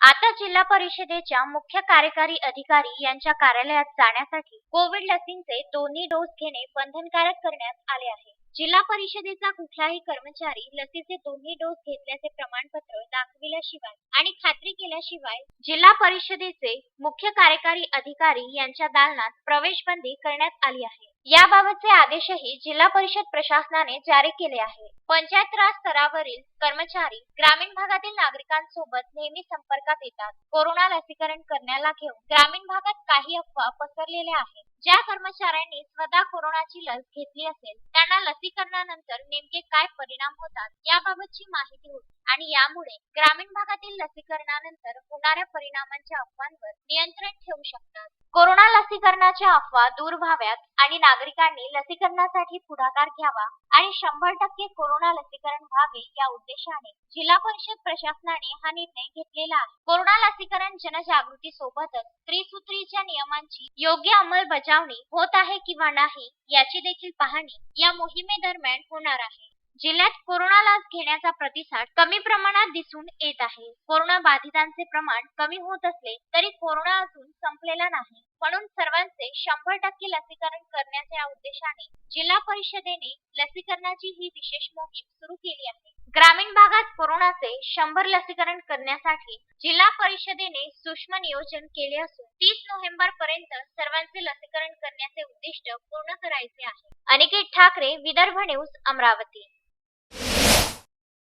आता जिल्हा परिषदेच्या मुख्य कार्यकारी अधिकारी यांच्या कार्यालयात जाण्यासाठी कोविड लसींचे दोन्ही डोस घेणे बंधनकारक करण्यात आले आहे. जिल्हा परिषदेचा कुठलाही कर्मचारी लसीचे दोन्ही डोस घेतल्याचे प्रमाणपत्र दाखविल्याशिवाय आणि खात्री केल्याशिवाय जिल्हा परिषदेचे मुख्य कार्यकारी अधिकारी यांच्या दालनात प्रवेश बंदी करण्यात आली आहे. याबाबतचे आदेशही जिल्हा परिषद प्रशासनाने जारी केले आहे. पंचायत राज स्तरावरील कर्मचारी ग्रामीण भागातील नागरिकांसोबत नेहमी संपर्कात येतात. कोरोना लसीकरण करण्याला घेऊन ग्रामीण भागात काही अफवा पसरलेल्या आहेत. ज्या कर्मचाऱ्यांनी स्वतः कोरोनाची लस घेतली असेल त्यांना लसीकरणानंतर नेमके काय परिणाम होतात याबाबतची माहिती होती आणि यामुळे ग्रामीण भागातील लसीकरणानंतर होणाऱ्या परिणामांच्या अफवांवर नियंत्रण ठेवू शकतात. कोरोना लसीकरणाच्या अफवा दूर व्हाव्यात आणि नागरिकांनी लसीकरणासाठी पुढाकार घ्यावा आणि शंभर टक्के कोरोना लसीकरण व्हावे या उद्देशाने जिल्हा परिषद प्रशासनाने हा निर्णय घेतलेला आहे. कोरोना लसीकरण जनजागृती सोबतच त्रिसूत्रीच्या नियमांची योग्य अंमलबजावणी होत आहे किंवा नाही याची देखील पाहणी या मोहिमेदरम्यान होणार आहे. जिल्ह्यात कोरोना लस घेण्याचा प्रतिसाद कमी प्रमाणात दिसून येत आहे. कोरोना बाधितांचे प्रमाण कमी होत असले तरी कोरोना अजून संपलेला नाही. म्हणून सर्वांचे शंभर टक्के लसीकरण करण्याच्या उद्देशाने जिल्हा परिषदेने लसीकरणाची ही विशेष मोहीम सुरू केली आहे. ग्रामीण भागात कोरोनाचे शंभर लसीकरण करण्यासाठी जिल्हा परिषदेने सूक्ष्म नियोजन केले असून तीस नोव्हेंबर पर्यंत सर्वांचे लसीकरण करण्याचे उद्दिष्ट पूर्ण करायचे आहे. अनिकेत ठाकरे विदर्भ न्यूज अमरावती.